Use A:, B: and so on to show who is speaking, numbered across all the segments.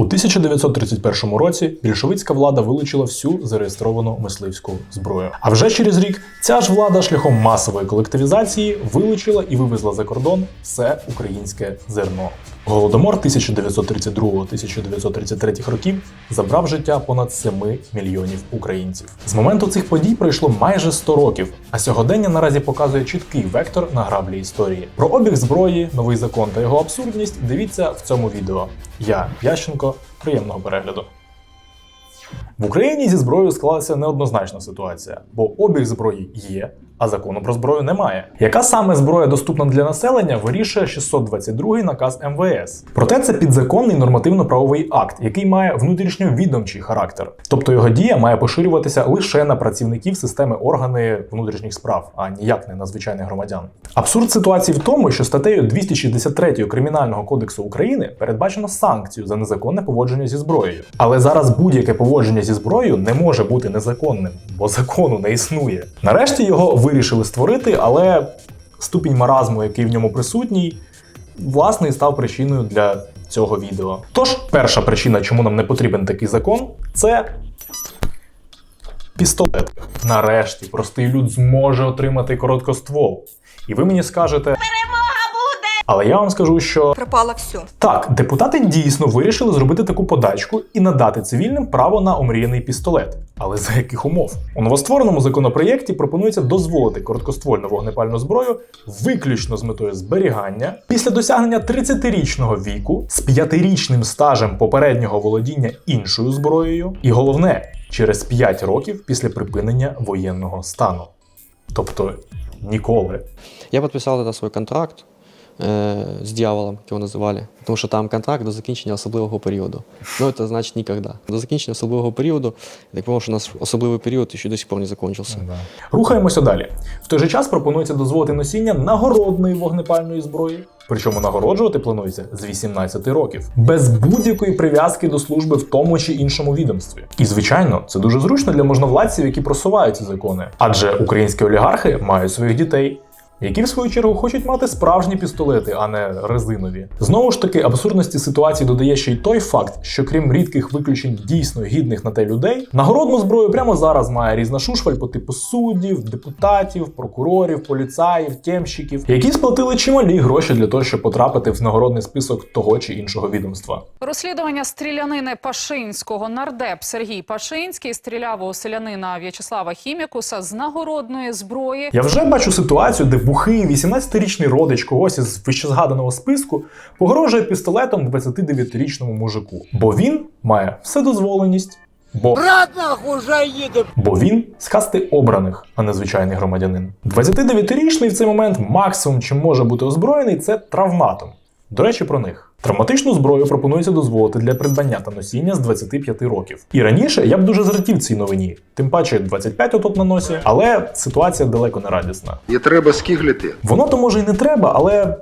A: У 1931 році більшовицька влада вилучила всю зареєстровану мисливську зброю. А вже через рік ця ж влада шляхом масової колективізації вилучила і вивезла за кордон все українське зерно. Голодомор 1932-1933 років забрав життя понад 7 мільйонів українців. З моменту цих подій пройшло майже 100 років, а сьогодення наразі показує чіткий вектор на граблі історії. Про обіг зброї, новий закон та його абсурдність дивіться в цьому відео. Я Ященко. Приємного перегляду. В Україні зі зброєю склалася неоднозначна ситуація, бо обіг зброї є, а закону про зброю немає. Яка саме зброя доступна для населення, вирішує 622 наказ МВС. Проте це підзаконний нормативно-правовий акт, який має внутрішньовідомчий характер. Тобто його дія має поширюватися лише на працівників системи органи внутрішніх справ, а ніяк не на звичайних громадян. Абсурд ситуації в тому, що статтею 263 Кримінального кодексу України передбачено санкцію за незаконне поводження зі зброєю. Але зараз будь-яке поводження зі зброєю не може бути незаконним, бо закону не існує. Нарешті його вирішили створити, але ступінь маразму, який в ньому присутній, власне і став причиною для цього відео. Тож, перша причина, чому нам не потрібен такий закон, це пістолет. Нарешті простий люд зможе отримати короткоствол. І ви мені скажете. Але я вам скажу, що
B: Пропало все.
A: так, депутати дійсно вирішили зробити таку подачку і надати цивільним право на омріяний пістолет. Але за яких умов? У новоствореному законопроєкті пропонується дозволити короткоствольну вогнепальну зброю виключно з метою зберігання після досягнення 30-річного віку з 5-річним стажем попереднього володіння іншою зброєю, і головне, через 5 років після припинення воєнного стану. Тобто ніколи.
C: Я подписал тогда свой контракт э, з дьяволом, як його називали, тому що там контракт до закінчення особливого періоду. Ну, це значить ніколи. До закінчення особливого періоду, я так понял, що у нас особливий період ще до сих пор не закончився.
A: Рухаємося далі. В той же час пропонується дозволити носіння нагородної вогнепальної зброї. Причому нагороджувати планується з 18 років, без будь-якої прив'язки до служби в тому чи іншому відомстві. І звичайно, це дуже зручно для можновладців, які просувають ці закони. Адже українські олігархи мають своїх дітей. Які в свою чергу хочуть мати справжні пістолети, а не резинові. Знову ж таки, абсурдності ситуації додає ще й той факт, що крім рідких виключень дійсно гідних на те людей, нагородну зброю прямо зараз має різна шушваль по типу суддів, депутатів, прокурорів, поліцаїв, тємщиків, які сплатили чималі гроші для того, щоб потрапити в нагородний список того чи іншого відомства.
D: Розслідування стрілянини Пашинського нардеп Сергій Пашинський стріляв у селянина В'ячеслава Хімікуса з нагородної зброї.
A: Я вже бачу ситуацію, де бухий 18-річний родич когось із вищезгаданого списку погрожує пістолетом 29-річному мужику, бо він має вседозволеність. Бо
E: Брат нахуй уже їде.
A: Бо він з касти обраних, а не звичайний громадянин. 29-річний в цей момент максимум, чим може бути озброєний, це травматом. До речі, про них. Травматичну зброю пропонується дозволити для придбання та носіння з 25 років. І раніше я б дуже зрадів цій новині, тим паче 25 отут на носі, але ситуація далеко не радісна.
F: І треба скиглити.
A: Воно то може і не треба, але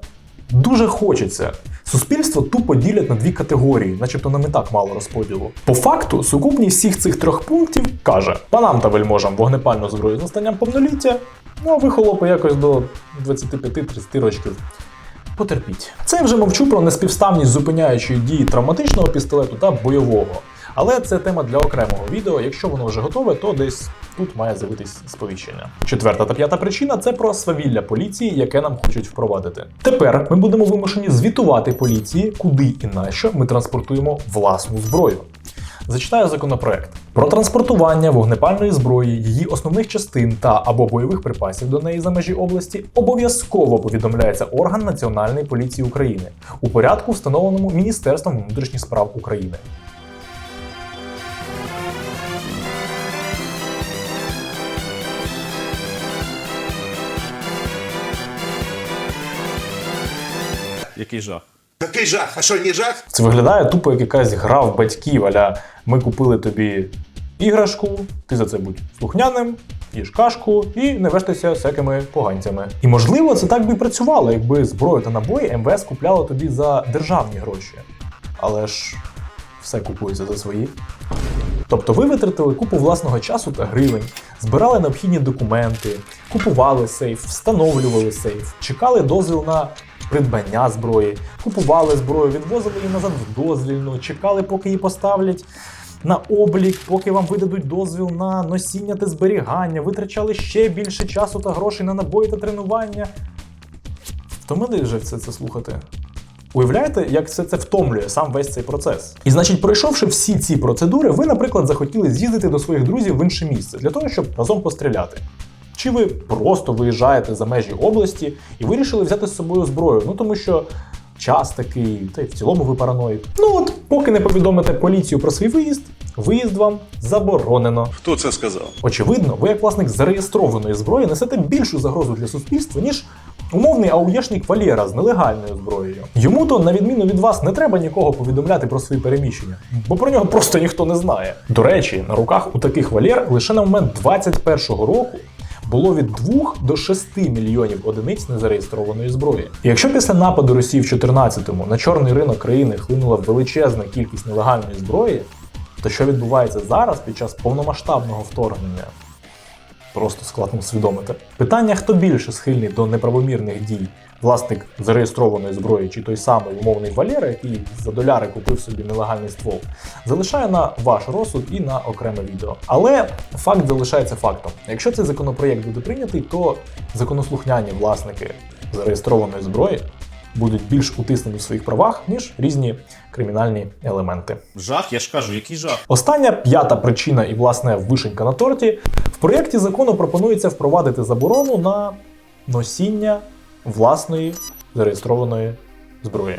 A: дуже хочеться. Суспільство тупо ділять на дві категорії, начебто нам і так мало розподілу. По факту, сукупність всіх цих трьох пунктів каже: панам та вельможам вогнепальну зброю з настанням повноліття, ну а ви холопи якось до 25-30 років. Потерпіть. Це я вже мовчу про неспівставність зупиняючої дії травматичного пістолету та бойового. Але це тема для окремого відео. Якщо воно вже готове, то десь тут має з'явитись сповіщення. Четверта та п'ята причина це про свавілля поліції, яке нам хочуть впровадити. Тепер ми будемо вимушені звітувати поліції, куди і на що ми транспортуємо власну зброю. Зачитаю законопроект про транспортування вогнепальної зброї, її основних частин та або бойових припасів до неї за межі області обов'язково повідомляється орган Національної поліції України у порядку, встановленому Міністерством внутрішніх справ України.
G: Який жах.
E: Який жах? А що, не жах?
A: Це виглядає тупо як якась гра в батьків, аля ми купили тобі іграшку, ти за це будь слухняним, їж кашку і не вештайся всякими поганцями. І можливо, це так би і працювало, якби зброю та набої МВС купляло тобі за державні гроші. Але ж все купується за свої. Тобто ви витратили купу власного часу та гривень, збирали необхідні документи, купували сейф, встановлювали сейф, чекали дозвіл на придбання зброї, купували зброю, відвозили її назад в дозвільну, чекали, поки її поставлять. На облік, поки вам видадуть дозвіл на носіння та зберігання, витрачали ще більше часу та грошей на набої та тренування. Втомили вже все це слухати. Уявляєте, як все це втомлює сам весь цей процес? І значить, пройшовши всі ці процедури, ви, наприклад, захотіли з'їздити до своїх друзів в інше місце для того, щоб разом постріляти. Чи ви просто виїжджаєте за межі області і вирішили взяти з собою зброю? Ну тому що час такий, та й в цілому ви параноїк. Ну от, поки не повідомите поліцію про свій виїзд, виїзд вам заборонено.
G: Хто це сказав?
A: Очевидно, ви як власник зареєстрованої зброї несете більшу загрозу для суспільства, ніж умовний ауєшник Валєра з нелегальною зброєю. Йому то, на відміну від вас, не треба нікого повідомляти про свої переміщення, бо про нього просто ніхто не знає. До речі, на руках у таких Валєр лише на момент 21-го року. Було від 2 до 6 мільйонів одиниць незареєстрованої зброї. Якщо після нападу Росії в 14-му на чорний ринок країни хлинула величезна кількість нелегальної зброї, то що відбувається зараз під час повномасштабного вторгнення? Просто складно усвідомити. Питання, хто більше схильний до неправомірних дій, власник зареєстрованої зброї чи той самий умовний Валера, який за доляри купив собі нелегальний ствол, залишає на ваш розсуд і на окреме відео. Але факт залишається фактом. Якщо цей законопроєкт буде прийнятий, то законослухняні власники зареєстрованої зброї будуть більш утиснені в своїх правах, ніж різні кримінальні елементи.
G: Жах, я ж кажу, який жах.
A: Остання п'ята причина і власне вишенька на торті. В проєкті закону пропонується впровадити заборону на носіння власної зареєстрованої зброї.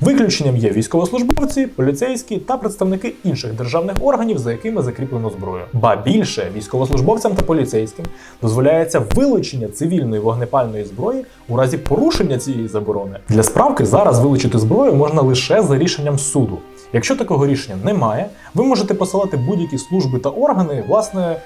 A: Виключенням є військовослужбовці, поліцейські та представники інших державних органів, за якими закріплено зброю. Ба більше військовослужбовцям та поліцейським дозволяється вилучення цивільної вогнепальної зброї у разі порушення цієї заборони. Для справки зараз вилучити зброю можна лише за рішенням суду. Якщо такого рішення немає, ви можете посилати будь-які служби та органи, власне,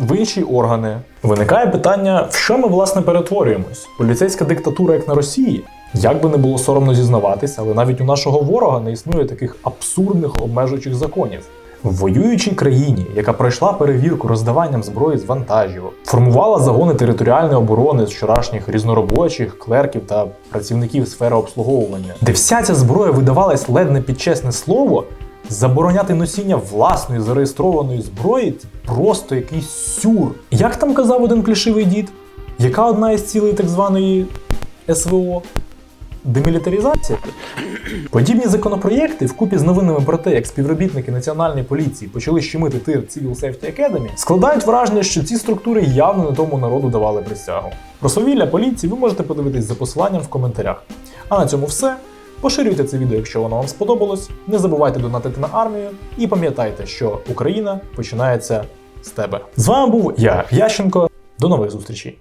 A: в інші органи. Виникає питання, в що ми власне перетворюємось? Поліцейська диктатура, як на Росії. Як би не було соромно зізнаватись, але навіть у нашого ворога не існує таких абсурдних обмежуючих законів. В воюючій країні, яка пройшла перевірку роздаванням зброї з вантажівок, формувала загони територіальної оборони з вчорашніх різноробочих, клерків та працівників сфери обслуговування, де вся ця зброя видавалась ледь не під чесне слово, забороняти носіння власної зареєстрованої зброї це просто якийсь сюр. Як там казав один плішивий дід? Яка одна із цілей так званої СВО? Демілітаризація? Подібні законопроєкти, вкупі з новинами про те, як співробітники національної поліції почали щемити тир Civil Safety Academy, складають враження, що ці структури явно не тому народу давали присягу. Про свавілля поліції ви можете подивитись за посиланням в коментарях. А на цьому все. Поширюйте це відео, якщо воно вам сподобалось. Не забувайте донатити на армію і пам'ятайте, що Україна починається з тебе. З вами був я, Ященко. До нових зустрічей.